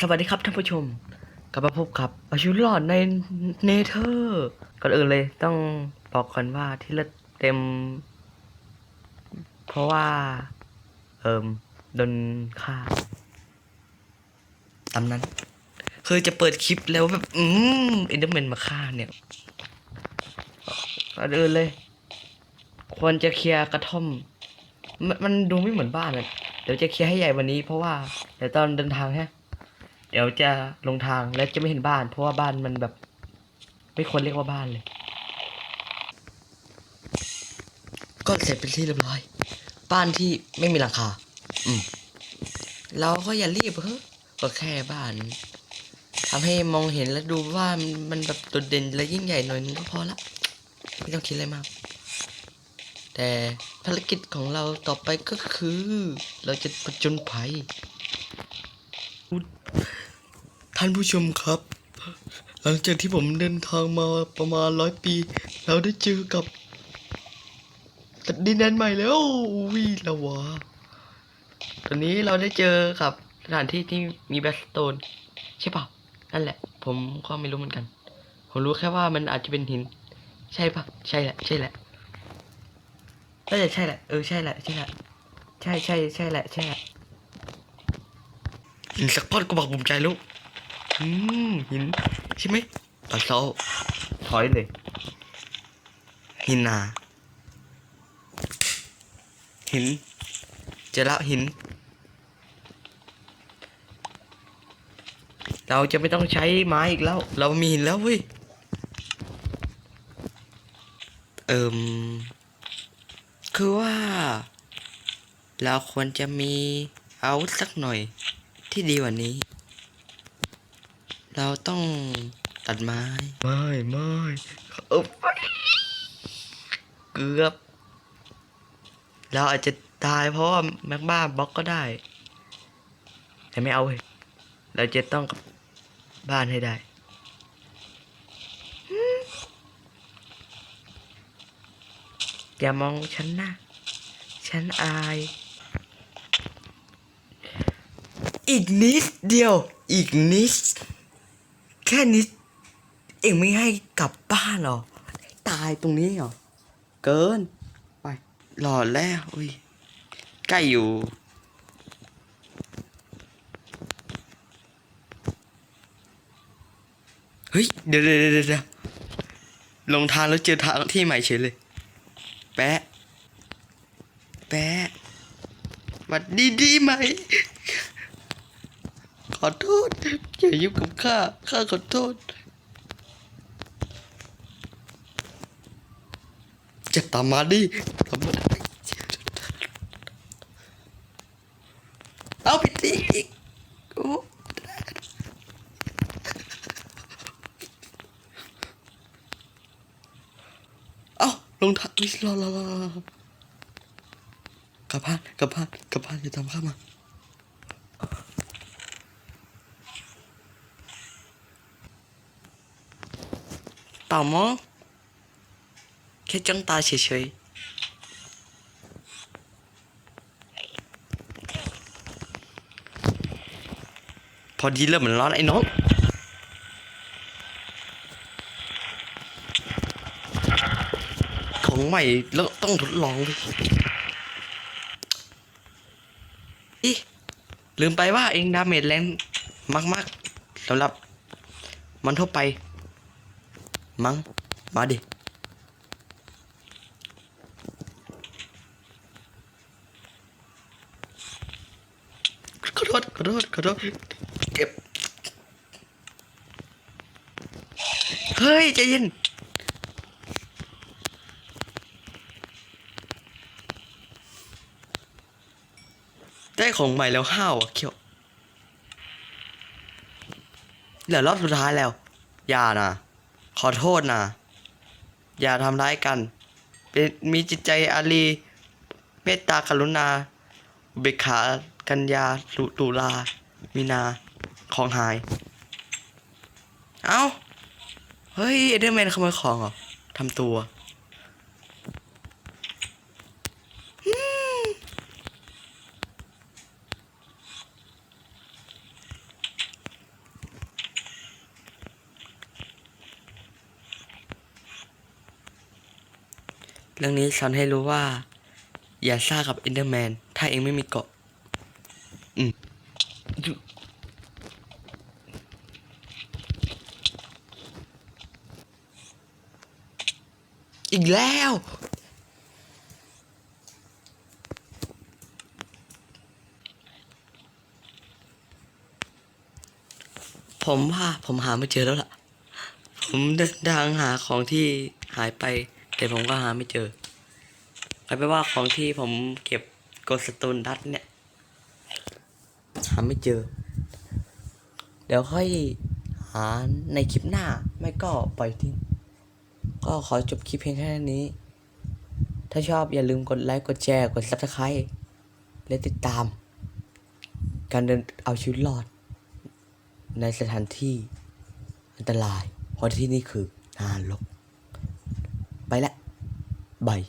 สวัสดีครับท่านผู้ชม กลับมาพบกับอายุรอดในเนเธอร์ก่อนอื่นเลยต้องบอกก่อนว่าที่เลือดเต็ม เพราะว่า เอิมโดนฆ่าตามนั้นคือจะเปิดคลิปแล้วแบบ อืมเอนเดอร์แมนมาฆ่าเนี่ยก่อนอื่นเลย ควรจะเคลียร์กระท่อมมันมันดูไม่เหมือนบ้านเลยเดี๋ยวจะเคลียร์ให้ใหญ่วันนี้เพราะว่าเดี๋ยวตอนเดินทางฮะ เดี๋ยวจะลงทางและจะไม่เห็นบ้าน เพราะว่าบ้านมันแบบ ไม่ควรเรียกว่าบ้านเลย ก็เสร็จเป็นที่เรียบร้อย บ้านที่ไม่มีหลังคา อืมเราก็อย่ารีบเฮ้ก็แค่บ้านทำให้มองเห็นและดูว่ามันมันแบบโดดเด่นและยิ่งใหญ่หน่อยนึงก็พอละไม่ต้องคิดอะไรมาก แต่ภารกิจของเราต่อไปก็คือ เราจะผจญภัย ท่านผู้ชมครับ หลังจากที่ผมเดินทางมาประมาณร้อยปี เราได้เจอกับดินแดนใหม่แล้ววิละวะตอนนี้เราได้เจอกับสถานที่ที่มีแบสโตนใช่เปล่านั่นแหละ ผมก็ไม่รู้เหมือนกัน ผมรู้แค่ว่ามันอาจจะเป็นหิน ใช่ปะใช่แหละ ใช่แหละน่าจะใช่แหละ เออ ใช่แหละ ใช่แหละ ใช่ใช่ใช่แหละ ใช่แหละหินสักก้อนก็บอกภูมิใจลูก อืมหินใช่ไหมตัดเสาถอยเลย หินนาหินเจอแล้วหิน เราจะไม่ต้องใช้ไม้อีกแล้ว เรามีหินแล้วเว้ยเอิมคือว่า เราควรจะมีอาวุธสักหน่อยที่ดีกว่านี้ เราต้องตัดไม้ ไม่ไม่เออเกือบ เราอาจจะตายเพราะว่าแม็กบ้าบล็อกก็ได้ แต่ไม่เอาเว้ยเราจะต้องกับบ้านให้ได้ อย่ามองฉันนะ ฉันอาย อีกนิดเดียว อีกนิด ค่นิดเองไม่ให้กลับบ้านหรอ ตายตรงนี้เหรอ เกิน ไป หลอดแล้วอุ้ยใกล้อยู่ เฮ้ย เดี๋ยวเดี๋ยวเดี๋ยวเดี๋ยวลงทางแล้วเจอทางที่ใหม่เฉยเลย แปะ แปะวัดดีดีไหม อโทษอย่ายุ่งกับข้าข้าขอโทษ จะตามมาดิตามมาเอาไปตีอีกโอ้เอาลงทางวิรอรอรอรอกลับบ้านกลับบ้านกลับบ้านอย่าตามข้ามา เปล่ามองแค่จ้องตาเฉยๆพอดีเริ่มเหมือนร้อนไอ้น้อง ของใหม่แล้วต้องทดลองเลยอีลืมไปว่าเองดาเมจแรงมากๆสำหรับมันทั่วไป มั้งมาดิขอโทษขอโทษขอโทษเก็บ เฮ้ยใจเย็นได้ของใหม่แล้วห้าวอะเคียวเหลือรอบสุดท้ายแล้ว อย่านะ อโทษนะ อย่าทำร้ายกัน เป็นมีจิตใจอารีเมตตากรุณาอุเบกขากัญญาตุตุลา มีนา ของหาย เอ้า เฮ้ย เอเดอร์แมนขโมยของเหรอทำตัว เรื่องนี้สอนให้รู้ว่า อย่าซ่ากับอินเดอร์แมน ถ้าเองไม่มีเกาะอืมอีกแล้ว ผมว่าผมหาไม่เจอแล้วล่ะ ผมเดินทางหาของที่หายไป แต่ผมก็หาไม่เจอเอาไปนว่าของที่ผมเก็บกดสตูนดัตเนี่ย หาไม่เจอ เดี๋ยวค่อยหาในคลิปหน้า ไม่ก็ปล่อยทิ้ง ก็ขอจบคลิปเพียงแค่นี้ ถ้าชอบอย่าลืมกดไลค์กดแชร์กด subscribe และติดตาม การเดินเอาชีวิตรอด ในสถานที่อันตราย เพราะที่นี่คือนรก ไปละบาย